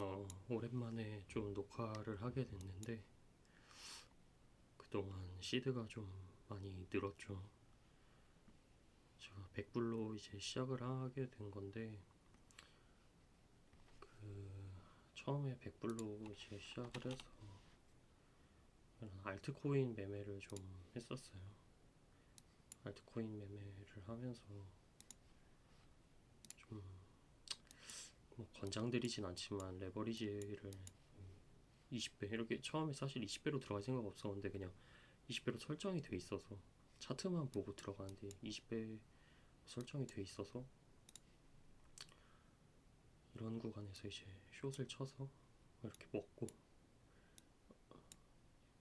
어, 오랜만에 좀 녹화를 하게 됐는데 그동안 시드가 좀 많이 늘었죠. 제가 100불로 이제 시작을 하게 된 건데 그 처음에 100불로 이제 시작을 해서 알트코인 매매를 좀 했었어요. 알트코인 매매를 하면서 좀 뭐 권장드리진 않지만 레버리지를 20배 이렇게 처음에 사실 20배로 들어갈 생각 없었는데 그냥 20배로 설정이 돼 있어서 차트만 보고 들어가는데 20배 설정이 돼 있어서 이런 구간에서 이제 숏을 쳐서 이렇게 먹고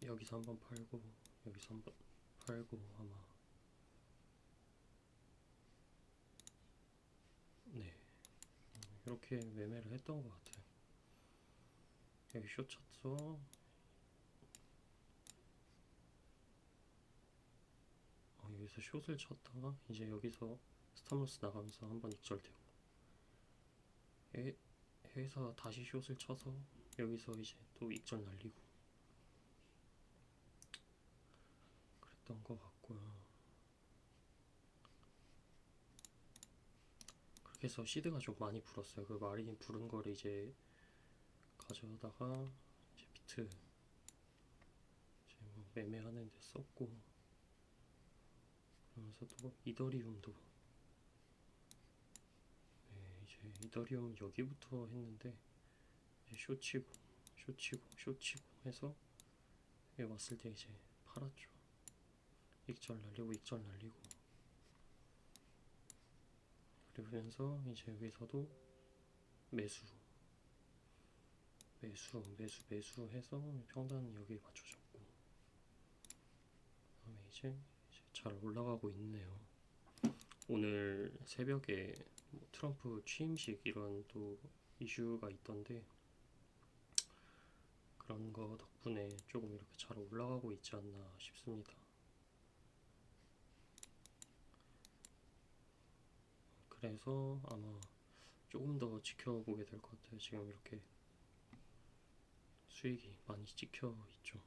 여기서 한번 팔고 여기서 한번 팔고 아마 네 이렇게 매매를 했던 것 같아요. 여기 숏 쳤어. 어, 여기서 숏을 쳤다가 이제 여기서 스탑로스 나가면서 한번 익절되고 여- 여기서 다시 숏을 쳐서 여기서 이제 또 익절 날리고 그랬던 것 같고요. 해서 시드가 좀 많이 불었어요. 그 말이 부른 거를 이제 가져다가 이제 비트 이제 뭐 매매하는 데 썼고 그러면서 또 이더리움도 네, 이제 이더리움 여기부터 했는데 이제 쇼치고 쇼치고 쇼치고 해서 여기 왔을 때 이제 팔았죠. 익절 날리고 익절 날리고 그러면서 이제 여기서도 매수 매수 매수 매수 해서 평단 여기에 맞춰졌고 그다음에 이제, 이제 잘 올라가고 있네요. 오늘 새벽에 뭐 트럼프 취임식 이런 또 이슈가 있던데 그런 거 덕분에 조금 이렇게 잘 올라가고 있지 않나 싶습니다. 그래서 아마 조금 더 지켜보게 될 것 같아요. 지금 이렇게 수익이 많이 찍혀 있죠.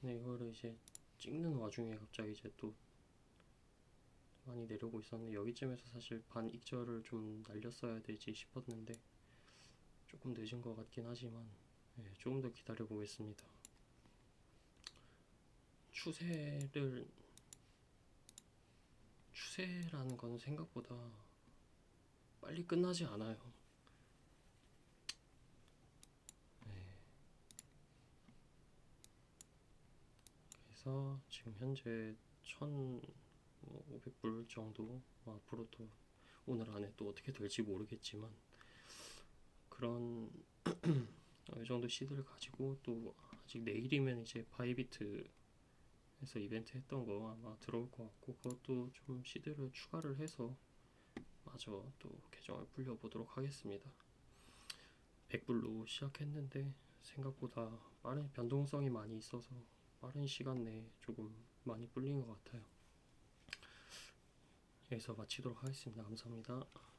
근데 이거를 이제 찍는 와중에 갑자기 이제 또 많이 내려오고 있었는데 여기쯤에서 사실 반 익절을 좀 날렸어야 되지 싶었는데 조금 늦은 것 같긴 하지만 예, 조금 더 기다려 보겠습니다. 추세를 추세라는 건 생각보다 빨리 끝나지 않아요. 네. 그래서 지금 현재 1,500불 정도 뭐 앞으로 또 오늘 안에 또 어떻게 될지 모르겠지만 그런 이 정도 시드를 가지고 또 아직 내일이면 이제 바이비트 해서 이벤트 했던 거 아마 들어올 것 같고 그것도 좀 시드를 추가를 해서 마저 또 계정을 불려보도록 하겠습니다. 100불로 시작했는데 생각보다 빠른 변동성이 많이 있어서 빠른 시간 내에 조금 많이 불린 것 같아요. 여기서 마치도록 하겠습니다. 감사합니다.